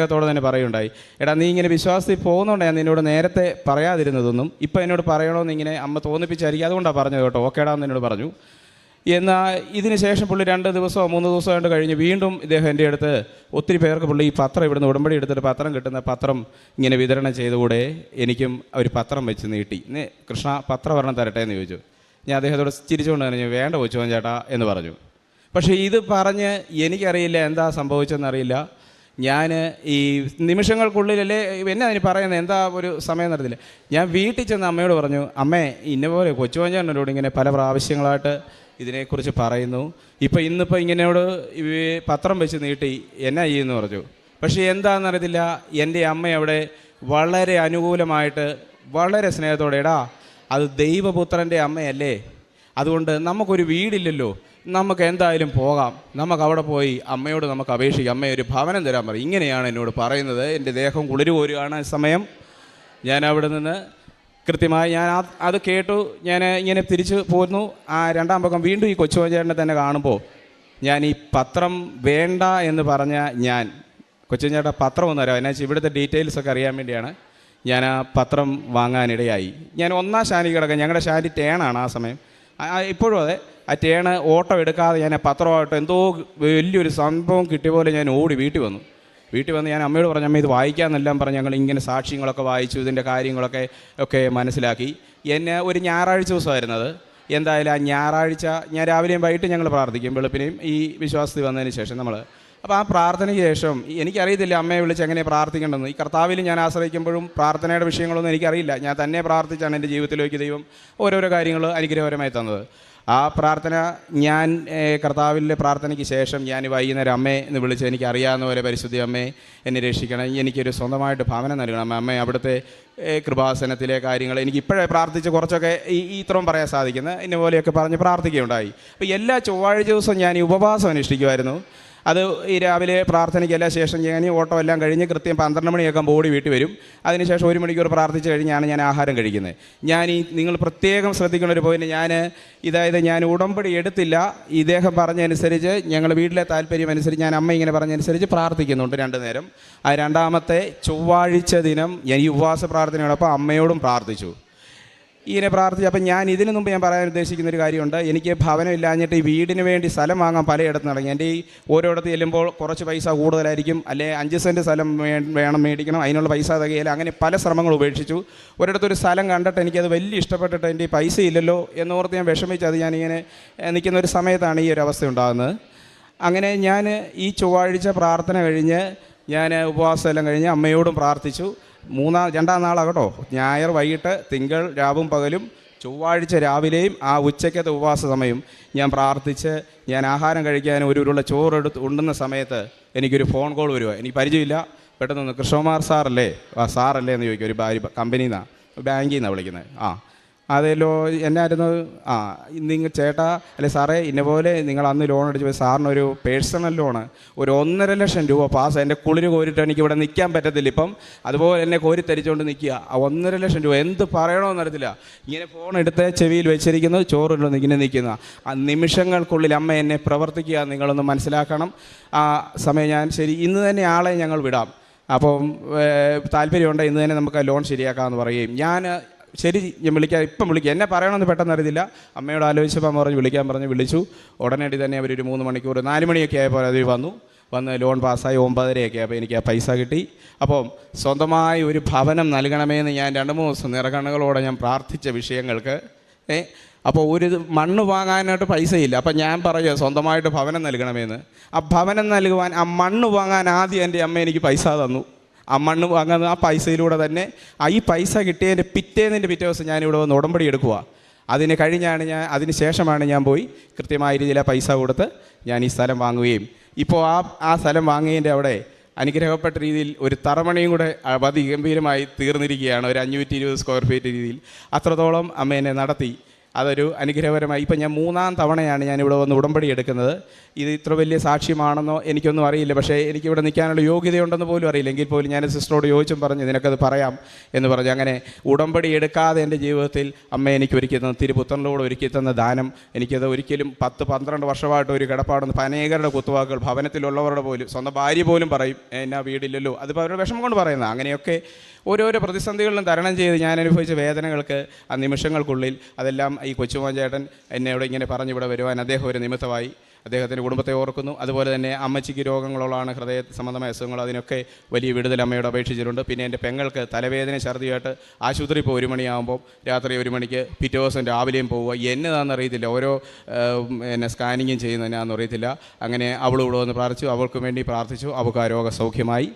ത്തോടെ തന്നെ പറയുണ്ടായി എടാ നീ ഇങ്ങനെ വിശ്വാസത്തിൽ പോകുന്നതുകൊണ്ട് ഞാൻ നിന്നോട് നേരത്തെ പറയാതിരുന്നതൊന്നും. ഇപ്പം എന്നോട് പറയണമെന്ന് ഇങ്ങനെ അമ്മ തോന്നിപ്പിച്ചായിരിക്കും. അതുകൊണ്ടാണ് പറഞ്ഞത് കേട്ടോ. ഓക്കേടാ എന്ന് എന്നോട് പറഞ്ഞു. എന്നാൽ ഇതിന് ശേഷം പുള്ളി രണ്ട് ദിവസമോ മൂന്ന് ദിവസമോ കണ്ട് കഴിഞ്ഞ് വീണ്ടും ഇദ്ദേഹം എന്റെ അടുത്ത് ഒത്തിരി പേർക്ക് പുള്ളി ഈ പത്രം ഇവിടുന്ന് ഉടമ്പടി എടുത്തിട്ട് പത്രം കിട്ടുന്ന പത്രം ഇങ്ങനെ വിതരണം ചെയ്തുകൂടെ എനിക്കും ഒരു പത്രം വെച്ച് നീട്ടി. "നീ കൃഷ്ണ പത്രം വരണം തരട്ടെ എന്ന് ചോദിച്ചു. ഞാൻ അദ്ദേഹത്തോട് ചിരിച്ചുകൊണ്ട് പറഞ്ഞു വേണ്ട കൊച്ചുവൻ ചേട്ടാ എന്ന് പറഞ്ഞു. പക്ഷേ ഇത് പറഞ്ഞ് എനിക്കറിയില്ല എന്താ സംഭവിച്ചതെന്നറിയില്ല ഞാൻ ഈ നിമിഷങ്ങൾക്കുള്ളിലല്ലേ എന്നെ അതിന് പറയുന്നത് എന്താ ഒരു സമയം നടത്തില്ല ഞാൻ വീട്ടിൽ ചെന്ന് അമ്മയോട് പറഞ്ഞു അമ്മേ ഇന്ന പോലെ കൊച്ചുവഞ്ചാനോട് ഇങ്ങനെ പല പ്രാവശ്യങ്ങളായിട്ട് ഇതിനെക്കുറിച്ച് പറയുന്നു. ഇപ്പോൾ ഇന്നിപ്പോൾ ഇങ്ങനെയോട് പത്രം വെച്ച് നീട്ടി എന്നാ ചെയ്യുമെന്ന് പറഞ്ഞു. പക്ഷേ എന്താണെന്നറിയത്തില്ല എന്റെ അമ്മ അവിടെ വളരെ അനുകൂലമായിട്ട് വളരെ സ്നേഹത്തോടെ എടാ അത് ദൈവപുത്രന്റെ അമ്മയല്ലേ? അതുകൊണ്ട് നമുക്കൊരു വീടില്ലല്ലോ. നമുക്ക് എന്തായാലും പോകാം. നമുക്ക് അവിടെ പോയി അമ്മയോട് നമുക്ക് അപേക്ഷിക്കാം. അമ്മയെ ഒരു ഭവനം തരാൻ പറയും ഇങ്ങനെയാണ് എന്നോട് പറയുന്നത്. എന്റെ ദേഹം കുളിരു പോരുകയാണ് സമയം. ഞാൻ അവിടെ നിന്ന് കൃത്യമായി ഞാൻ അത് കേട്ടു. ഞാൻ ഇങ്ങനെ തിരിച്ചു പോരുന്നു. ആ രണ്ടാം പക്കം വീണ്ടും ഈ കൊച്ചുവഞ്ചേട്ടനെ തന്നെ കാണുമ്പോൾ ഞാൻ ഈ പത്രം വേണ്ട എന്ന് പറഞ്ഞ ഞാൻ കൊച്ചുവഞ്ചേട്ട പത്രം ഒന്ന് തരാം. എന്നുവെച്ചാൽ ഇവിടുത്തെ ഡീറ്റെയിൽസ് ഒക്കെ അറിയാൻ വേണ്ടിയാണ് ഞാൻ ആ പത്രം വാങ്ങാനിടയായി. ഞാൻ ഒന്നാം ശാനി കിടക്കാം ഞങ്ങളുടെ ശാനി ടേണാണ് ആ സമയം. ഇപ്പോഴും അതെ. ആ ടേണ് ഓട്ടോ എടുക്കാതെ ഞാൻ പത്രമായിട്ട് എന്തോ വലിയൊരു സംഭവം കിട്ടിയ പോലെ ഞാൻ ഓടി വീട്ടിൽ വന്നു. വീട്ടിൽ വന്ന് ഞാൻ അമ്മയോട് പറഞ്ഞു അമ്മ ഇത് വായിക്കാമെന്നെല്ലാം പറഞ്ഞ് ഞങ്ങൾ ഇങ്ങനെ സാക്ഷ്യങ്ങളൊക്കെ വായിച്ചു ഇതിന്റെ കാര്യങ്ങളൊക്കെ ഒക്കെ മനസ്സിലാക്കി. എന്നെ ഒരു ഞായറാഴ്ച ദിവസമായിരുന്നത് എന്തായാലും ആ ഞായറാഴ്ച ഞാൻ രാവിലെയും വൈകിട്ട് ഞങ്ങൾ പ്രാർത്ഥിക്കും വെളുപ്പിനെയും ഈ വിശ്വാസത്തിൽ വന്നതിന് ശേഷം നമ്മൾ അപ്പോൾ ആ പ്രാർത്ഥനയ്ക്ക് ശേഷം എനിക്കറിയത്തില്ല അമ്മയെ വിളിച്ച് എങ്ങനെ പ്രാർത്ഥിക്കേണ്ടതെന്ന്. ഈ കർത്താവിൽ ഞാൻ ആശ്രയിക്കുമ്പോഴും പ്രാർത്ഥനയുടെ വിഷയങ്ങളൊന്നും എനിക്കറിയില്ല. ഞാൻ തന്നെ പ്രാർത്ഥിച്ചാണ് എന്റെ ജീവിതത്തിലേക്ക് ദൈവം ഓരോരോ കാര്യങ്ങൾ അനുഗ്രഹപരമായി തന്നത്. ആ പ്രാർത്ഥന ഞാൻ കർത്താവിലെ പ്രാർത്ഥനയ്ക്ക് ശേഷം ഞാൻ വൈകുന്നേരം അമ്മയെ എന്ന് വിളിച്ച് എനിക്ക് അറിയാവുന്ന പോലെ പരിശുദ്ധി അമ്മയെ എന്നെ രക്ഷിക്കണം. എനിക്കൊരു സ്വന്തമായിട്ട് ഭവനം നൽകണം. അമ്മ അവിടുത്തെ കൃപാസനത്തിലെ കാര്യങ്ങൾ എനിക്ക് ഇപ്പോഴേ പ്രാർത്ഥിച്ച് കുറച്ചൊക്കെ ഈ ഇത്രയും പറയാൻ സാധിക്കുന്നത് ഇന്ന പോലെയൊക്കെ പറഞ്ഞ് പ്രാർത്ഥിക്കുകയുണ്ടായി. അപ്പോൾ എല്ലാ ചൊവ്വാഴ്ച ദിവസവും ഞാൻ ഈ ഉപവാസം അനുഷ്ഠിക്കുമായിരുന്നു. അത് ഈ രാവിലെ പ്രാർത്ഥനയ്ക്കെല്ലാം ശേഷം ഞാൻ ഓട്ടോ എല്ലാം കഴിഞ്ഞ് കൃത്യം പന്ത്രണ്ട് മണിയൊക്കെ ബോഡി വീട്ടിൽ വരും. അതിനുശേഷം ഒരു മണിക്കൂർ പ്രാർത്ഥിച്ച് കഴിഞ്ഞാണ് ഞാൻ ആഹാരം കഴിക്കുന്നത്. ഞാൻ ഈ നിങ്ങൾ പ്രത്യേകം ശ്രദ്ധിക്കുന്ന ഒരു പോയിന്റ് ഞാൻ ഇതായത് ഞാൻ ഉടമ്പടി എടുത്തില്ല. ഇദ്ദേഹം പറഞ്ഞനുസരിച്ച് ഞങ്ങൾ വീട്ടിലെ താല്പര്യം അനുസരിച്ച് ഞാൻ അമ്മ ഇങ്ങനെ പറഞ്ഞനുസരിച്ച് പ്രാർത്ഥിക്കുന്നുണ്ട് രണ്ട് നേരം. ആ രണ്ടാമത്തെ ചൊവ്വാഴ്ച ദിനം ഞാൻ ഈ ഉപവാസ പ്രാർത്ഥനയോടൊപ്പം അമ്മയോടും പ്രാർത്ഥിച്ചു. ഇങ്ങനെ പ്രാർത്ഥിച്ചു അപ്പം ഞാൻ ഇതിനു മുമ്പ് ഞാൻ പറയാൻ ഉദ്ദേശിക്കുന്ന ഒരു കാര്യമുണ്ട്. എനിക്ക് ഭവനം ഇല്ലാഞ്ഞിട്ട് ഈ വീടിന് വേണ്ടി സ്ഥലം വാങ്ങാൻ പലയിടത്ത് നടങ്ങി എന്റെ ഈ ഓരോയിടത്ത് ചെല്ലുമ്പോൾ കുറച്ച് പൈസ കൂടുതലായിരിക്കും. അല്ലെ അഞ്ച് സെന്റ് സ്ഥലം വേണം മേടിക്കണം. അതിനുള്ള പൈസ തകയില്ല. അങ്ങനെ പല ശ്രമങ്ങൾ ഉപേക്ഷിച്ചു. ഒരിടത്തൊരു സ്ഥലം കണ്ടിട്ട് എനിക്കത് വലിയ ഇഷ്ടപ്പെട്ടിട്ട് എന്റെ പൈസ ഇല്ലല്ലോ എന്നോർത്ത് ഞാൻ വിഷമിച്ചു അത് ഞാനിങ്ങനെ നിൽക്കുന്ന ഒരു സമയത്താണ് ഈ ഒരു അവസ്ഥ ഉണ്ടാകുന്നത്. അങ്ങനെ ഞാൻ ഈ ചൊവ്വാഴ്ച പ്രാർത്ഥന കഴിഞ്ഞ് ഞാൻ ഉപവാസം എല്ലാം കഴിഞ്ഞ് അമ്മയോടും പ്രാർത്ഥിച്ചു. മൂന്നാം രണ്ടാം നാളാണ് നാളാകട്ടോ ഞായർ വൈകിട്ട് തിങ്കൾ രാവും പകലും ചൊവ്വാഴ്ച രാവിലെയും ആ ഉച്ചയ്ക്കത്തെ ഉപവാസ സമയം ഞാൻ പ്രാർത്ഥിച്ച് ഞാൻ ആഹാരം കഴിക്കാൻ ഒരു ഉരുള ചോറെടുത്ത് ഉണ്ടുന്ന സമയത്ത് എനിക്കൊരു ഫോൺ കോൾ വരിക എനിക്ക് പരിചയമില്ല. പെട്ടെന്ന് കൃഷ്ണകുമാർ സാറല്ലേ? ആ സാറല്ലേ എന്ന് ചോദിക്കും. ഒരു ഭാര്യ കമ്പനിയിൽ നിന്നാണ് ബാങ്കിൽ നിന്നാണ് വിളിക്കുന്നത്. ആ. അതേലോ എന്നായിരുന്നു ആ നിങ്ങൾ ചേട്ടാ അല്ലെ സാറേ ഇന്നപോലെ നിങ്ങൾ അന്ന് ലോൺ അടിച്ച് പോയി സാറിനൊരു പേഴ്സണൽ ലോണ് ഒരു ഒന്നര ലക്ഷം രൂപ പാസ് എന്റെ കുളിര് കോരിട്ട് എനിക്ക് ഇവിടെ നിൽക്കാൻ പറ്റത്തില്ല ഇപ്പം. അതുപോലെ എന്നെ കോരി തരിച്ചുകൊണ്ട് നിൽക്കുക ആ ഒന്നര ലക്ഷം രൂപ എന്ത് പറയണമെന്ന് അറിയത്തില്ല. ഇങ്ങനെ ഫോൺ എടുത്ത് ചെവിയിൽ വെച്ചിരിക്കുന്നു ചോറുണ്ടോ ഇങ്ങനെ നിൽക്കുന്ന ആ നിമിഷങ്ങൾക്കുള്ളിൽ അമ്മ എന്നെ പ്രവർത്തിക്കുക നിങ്ങളൊന്ന് മനസ്സിലാക്കണം. ആ സമയം ഞാൻ ശരി ഇന്ന് തന്നെ ആളെ ഞങ്ങൾ വിടാം. അപ്പം താല്പര്യമുണ്ട് ഇന്ന് തന്നെ നമുക്ക് ലോൺ ശരിയാക്കാമെന്ന് പറയുകയും. ഞാൻ ശരി ഞാൻ വിളിക്കാം. ഇപ്പം വിളിക്കാം. എന്നെ പറയണമെന്ന് പെട്ടെന്ന് അറിയില്ല. അമ്മയോട് ആലോചിച്ചപ്പോൾ പറഞ്ഞ് വിളിക്കാൻ പറഞ്ഞ് വിളിച്ചു. ഉടനടി തന്നെ അവർ ഒരു മൂന്ന് മണിക്കൂർ നാല് മണിയൊക്കെ ആയപ്പോൾ അവർ വന്നു. വന്ന് ലോൺ പാസ്സായി ഒമ്പതരയൊക്കെ അപ്പോൾ എനിക്ക് ആ പൈസ കിട്ടി. അപ്പം സ്വന്തമായി ഒരു ഭവനം നൽകണമെന്ന് ഞാൻ രണ്ട് മൂന്ന് ദിവസം നിറകണ്ണുകളോടെ ഞാൻ പ്രാർത്ഥിച്ച വിഷയങ്ങൾക്ക് ഏ അപ്പോൾ ഒരു മണ്ണ് വാങ്ങാനായിട്ട് പൈസയില്ല. അപ്പം ഞാൻ പറയുക സ്വന്തമായിട്ട് ഭവനം നൽകണമെന്ന്. ആ ഭവനം നൽകുവാൻ ആ മണ്ണ് വാങ്ങാൻ ആദ്യം എന്റെ അമ്മ എനിക്ക് പൈസ തന്നു. ആ മണ്ണ് വാങ്ങുന്ന ആ പൈസയിലൂടെ തന്നെ ആ ഈ പൈസ കിട്ടിയതിന്റെ പിറ്റേന്നിന്റെ പിറ്റേ ദിവസം ഞാനിവിടെ വന്ന് ഉടമ്പടി എടുക്കുക അതിന് കഴിഞ്ഞാണ് ഞാൻ അതിന് ശേഷമാണ് ഞാൻ പോയി കൃത്യമായ രീതിയിൽ ആ പൈസ കൊടുത്ത് ഞാൻ ഈ സ്ഥലം വാങ്ങുകയും. ഇപ്പോൾ ആ ആ സ്ഥലം വാങ്ങിയതിന്റെ അവിടെ അനുഗ്രഹപ്പെട്ട രീതിയിൽ ഒരു തറമണിയും കൂടെ അതിഗംഭീരമായി തീർന്നിരിക്കുകയാണ്. ഒരു അഞ്ഞൂറ്റി ഇരുപത് സ്ക്വയർ ഫീറ്റ് രീതിയിൽ. അത്രത്തോളം അമ്മ എന്നെ നടത്തി. അതൊരു അനുഗ്രഹപരമായി. ഇപ്പം ഞാൻ മൂന്നാം തവണയാണ് ഞാനിവിടെ വന്ന് ഉടമ്പടി എടുക്കുന്നത്. ഇത് ഇത്ര വലിയ സാക്ഷ്യമാണെന്നോ എനിക്കൊന്നും അറിയില്ല. പക്ഷേ എനിക്കിവിടെ നിൽക്കാനുള്ള യോഗ്യതയുണ്ടെന്ന് പോലും അറിയില്ല. എങ്കിൽ പോലും ഞാൻ സിസ്റ്ററോട് ചോദിച്ചും പറഞ്ഞു നിനക്കത് പറയാം എന്ന് പറഞ്ഞു. അങ്ങനെ ഉടമ്പടി എടുക്കാതെ എന്റെ ജീവിതത്തിൽ അമ്മ എനിക്ക് ഒരുക്കി തന്ന തിരുപുത്രനിലൂടെ ഒരുക്കി തന്ന ദാനം എനിക്കത് ഒരിക്കലും പത്ത് പന്ത്രണ്ട് വർഷമായിട്ട് ഒരു കിടപ്പാടുന്ന അനേകരുടെ കുത്തുവാക്കുകൾ ഭവനത്തിലുള്ളവരുടെ പോലും സ്വന്തം ഭാര്യ പോലും പറയും എന്നാ വീടില്ലല്ലോ. അതിപ്പോൾ അവരുടെ വിഷമം കൊണ്ട് പറയുന്നത്. അങ്ങനെയൊക്കെ ഓരോരോ പ്രതിസന്ധികളിലും തരണം ചെയ്ത് ഞാൻ അനുഭവിച്ച വേദനകൾക്ക് ആ നിമിഷങ്ങൾക്കുള്ളിൽ അതെല്ലാം ഈ കൊച്ചുമോൻ ചേട്ടൻ ഇവിടെ ഇങ്ങനെ പറഞ്ഞു ഇവിടെ വരുവാൻ അദ്ദേഹം ഒരു നിമിത്തമായി അദ്ദേഹത്തിന്റെ കുടുംബത്തെ ഓർക്കുന്നു. അതുപോലെ തന്നെ അമ്മച്ചിക്ക് രോഗങ്ങളുള്ളതാണ് ഹൃദയ സംബന്ധമായ അസുഖങ്ങൾ. അതിനൊക്കെ വലിയ വിടുതൽ അമ്മയോട് അപേക്ഷിച്ചിട്ടുണ്ട്. പിന്നെ എന്റെ പെങ്ങൾക്ക് തലവേദന ഛർദിയായിട്ട് ആശുപത്രി ഇപ്പോൾ ഒരു മണിയാകുമ്പോൾ രാത്രി ഒരു മണിക്ക് പിറ്റേ ദിവസം രാവിലെയും പോവുക. എന്നതാണെന്ന് അറിയത്തില്ല. ഓരോ എന്നെ സ്കാനിങ്ങും ചെയ്യുന്നതിനാണെന്ന് അറിയത്തില്ല. അങ്ങനെ അവളും ഇവിടെ വന്ന് പ്രാർത്ഥിച്ചു. അവൾക്ക് വേണ്ടി പ്രാർത്ഥിച്ചു. അവൾക്ക് ആ രോഗ സൗഖ്യമായി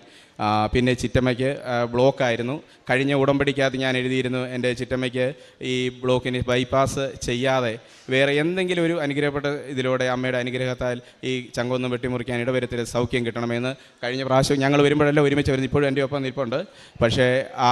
പിന്നെ ചിറ്റമ്മയ്ക്ക് ബ്ലോക്കായിരുന്നു. കഴിഞ്ഞ ഉടമ്പടിക്കകത്ത് ഞാൻ എഴുതിയിരുന്നു എന്റെ ചിറ്റമ്മയ്ക്ക് ഈ ബ്ലോക്കിന് ബൈപ്പാസ് ചെയ്യാതെ വേറെ എന്തെങ്കിലും ഒരു അനുഗ്രഹപ്പെട്ട ഇതിലൂടെ അമ്മയുടെ അനുഗ്രഹത്താൽ ഈ ചങ്കൊന്നും വെട്ടിമുറിക്കാൻ ഇടവരത്തിൽ സൗഖ്യം കിട്ടണമെന്ന് കഴിഞ്ഞ പ്രാവശ്യം ഞങ്ങൾ വരുമ്പോഴെല്ലാം ഒരുമിച്ച് വരുന്നു. ഇപ്പോഴും എന്റെ ഒപ്പം നിൽപ്പുണ്ട്. പക്ഷേ ആ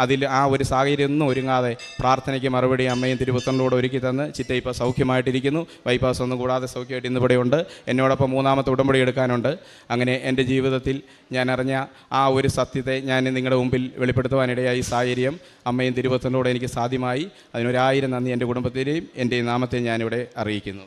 അതിൽ ആ ഒരു സാഹചര്യം ഒന്നും ഒരുങ്ങാതെ പ്രാർത്ഥനയ്ക്ക് മറുപടി അമ്മയും തിരുപുത്തനോട് ഒരുക്കി തന്ന് ചിറ്റ ഇപ്പോൾ സൗഖ്യമായിട്ടിരിക്കുന്നു. ബൈപ്പാസ് ഒന്നും കൂടാതെ സൗഖ്യമായിട്ട് ഇന്ന് ഇവിടെ ഉണ്ട്. എന്നോടൊപ്പം മൂന്നാമത്തെ ഉടമ്പടി എടുക്കാനുണ്ട്. അങ്ങനെ എന്റെ ജീവിതത്തിൽ ഞാൻ അറിഞ്ഞ ആ ഒരു സത്യത്തെ ഞാൻ നിങ്ങളുടെ മുമ്പിൽ വെളിപ്പെടുത്തുവാനിടയായി സാഹചര്യം അമ്മയും തിരുപുത്രനോട് എനിക്ക് സാധ്യമായി. അതിനൊരായിരം നന്ദി എന്റെ കുടുംബത്തിലെയും എന്റെ നാമത്തെയും ഞാനിവിടെ അറിയിക്കുന്നു.